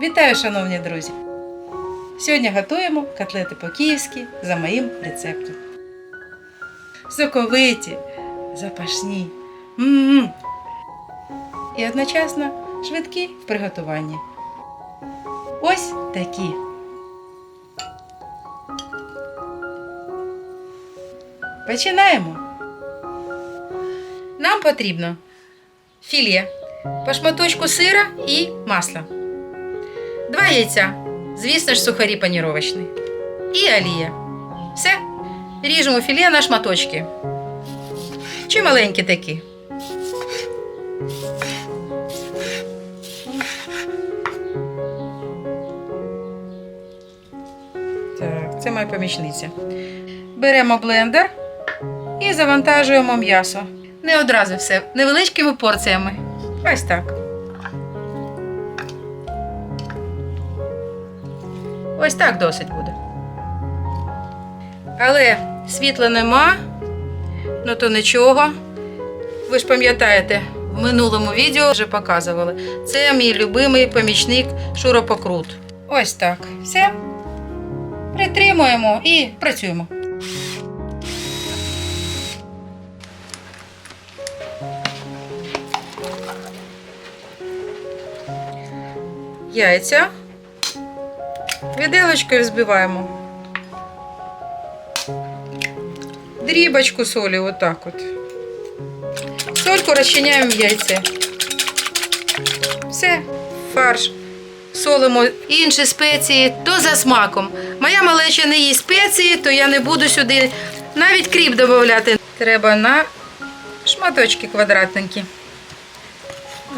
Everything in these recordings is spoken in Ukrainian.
Вітаю, шановні друзі! Сьогодні готуємо котлети по-київськи за моїм рецептом. Соковиті, запашні м-м. і одночасно швидкі в приготуванні. Ось такі. Починаємо. Нам потрібно філе, по шматочку сира і масла. Два яйця, звісно ж, сухарі паніровочні. І олія. Все. Ріжемо філе на шматочки. Чи маленькі такі. Так, це моя помічниця. Беремо блендер і завантажуємо м'ясо. Не одразу все, невеличкими порціями. Ось так. Ось так досить буде. Але світла нема, ну то нічого. Ви ж пам'ятаєте, в минулому відео вже показували. Це мій любимий помічник шуропокрут. Ось так. Все. Притримуємо і працюємо. Яйця. Виделочкою взбиваємо. Дрібочку солі, отак от. Сольку розчиняємо в яйце. Все, фарш. Солимо інші спеції, то за смаком. Моя малеча не їсть спеції, то я не буду сюди навіть кріп додати. Треба на шматочки квадратненькі.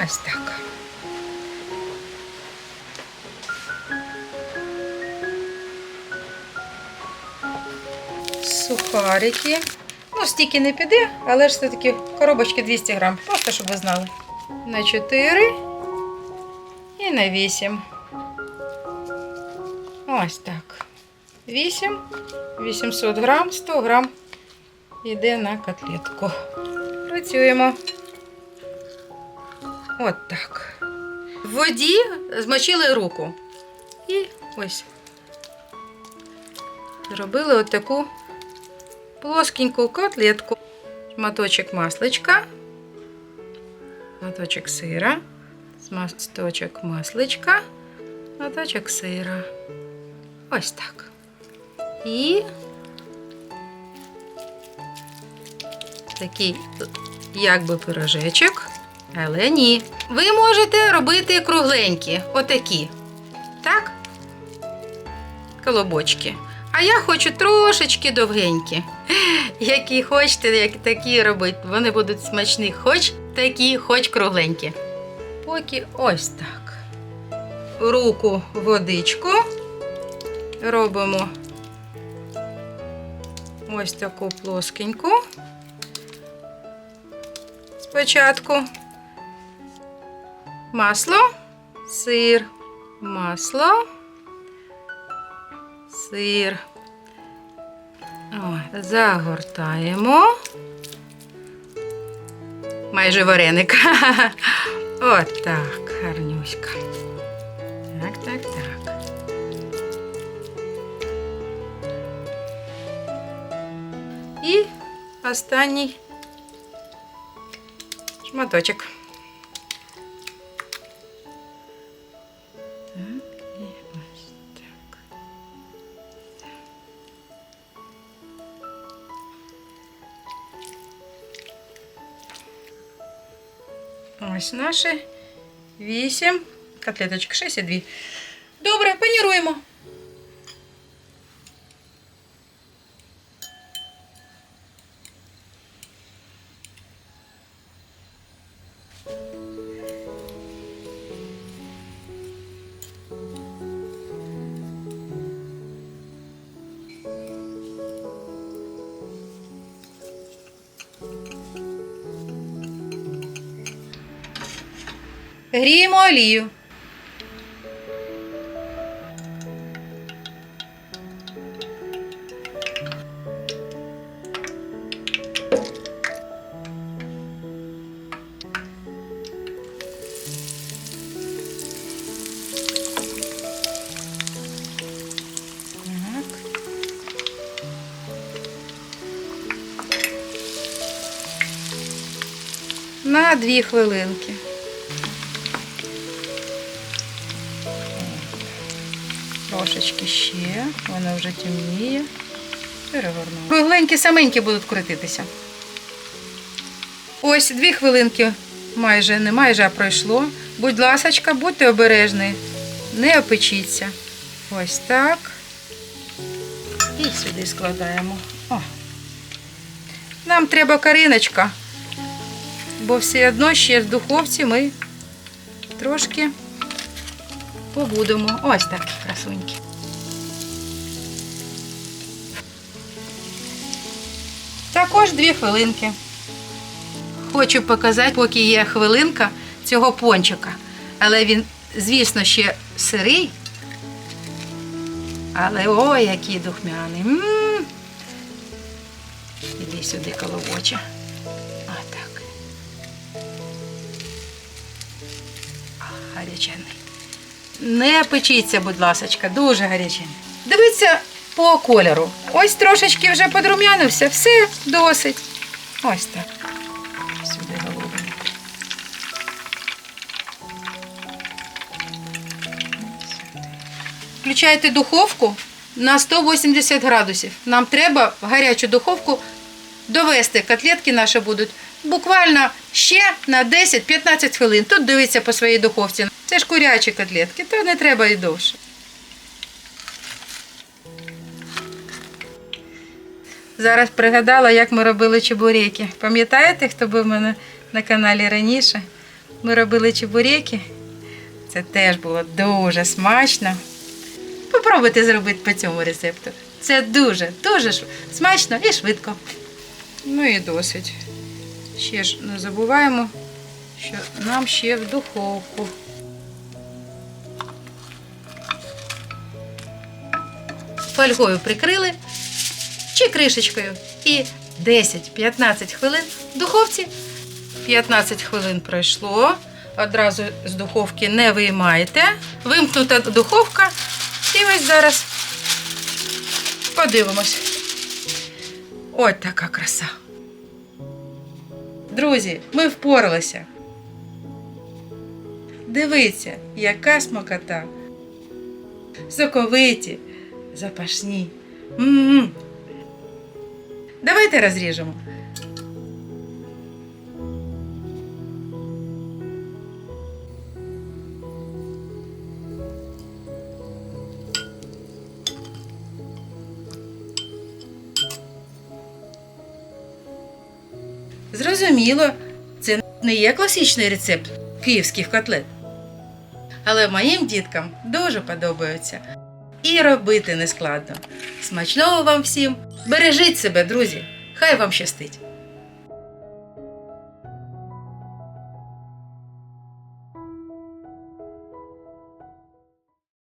Ось так. Сухарики. Ну, стільки не піде, але ж все-таки коробочки 200 грам. Просто щоб ви знали. На 4 і на 8. Ось так. 8, 800 грам, 100 грам йде на котлетку. Працюємо. От так. В воді змочили руку. І ось. Зробили от таку плоскеньку котлетку. Шматочок масличка, шматочок сира, шматочок масличка, шматочок сира. Ось так. І такий якби пирожечок, але ні. Ви можете робити кругленькі, отакі. Так? Колобочки. А я хочу трошечки довгенькі. Які хочете, як такі робити. Вони будуть смачні, хоч такі, хоч кругленькі. Поки ось так. Руку водичку. Робимо ось таку плоскеньку. Спочатку масло, сир, масло сир. Загортаємо. Майже вареник. От так, гарнюська. Так, так, так. І останній шматочок. Ось наші 8, котлеточок 6 і 2. Добре, паніруємо. Гріємо олію. На дві хвилинки. Трошечки ще, воно вже темніє. Перегорнула. Кругленькі саменькі будуть крутитися. Ось дві хвилинки майже, не майже, а пройшло. Будь ласочка, будьте обережні, не опечіться. Ось так. І сюди складаємо. О. Нам треба кариночка, бо все одно ще в духовці ми трошки побудемо. Ось такі красуньки. Також дві хвилинки. Хочу показати, поки є хвилинка цього пончика. Але він, звісно, ще сирий. Але ой, який духмяний. М. Іди сюди коловоче. А так. Гарячений. Не печіться, будь ласочка, дуже гарячений. Дивіться по кольору. Ось трошечки вже подрум'янився, все досить. Ось так. Сюди голубимо. Включайте духовку на 180 градусів. Нам треба в гарячу духовку довести. Котлетки наші будуть буквально ще на 10-15 хвилин. Тут дивіться по своїй духовці. Це ж курячі котлетки, то не треба і довше. Зараз пригадала, як ми робили чебуреки. Пам'ятаєте, хто був у мене на каналі раніше? Ми робили чебуреки. Це теж було дуже смачно. Попробуйте зробити по цьому рецепту. Це дуже, дуже смачно і швидко. Ну і досить. Ще ж не забуваємо, що нам ще в духовку. Фольгою прикрили чи кришечкою. І 10-15 хвилин в духовці. 15 хвилин пройшло. Одразу з духовки не виймайте. Вимкнута духовка. І ось зараз подивимось. Ось така краса. Друзі, ми впоралися. Дивіться, яка смакота. Соковиті, запашні. М-м. Давайте розріжемо. Зрозуміло, це не є класичний рецепт київських котлет. Але моїм діткам дуже подобаються. І робити не складно. Смачного вам всім! Бережіть себе, друзі! Хай вам щастить!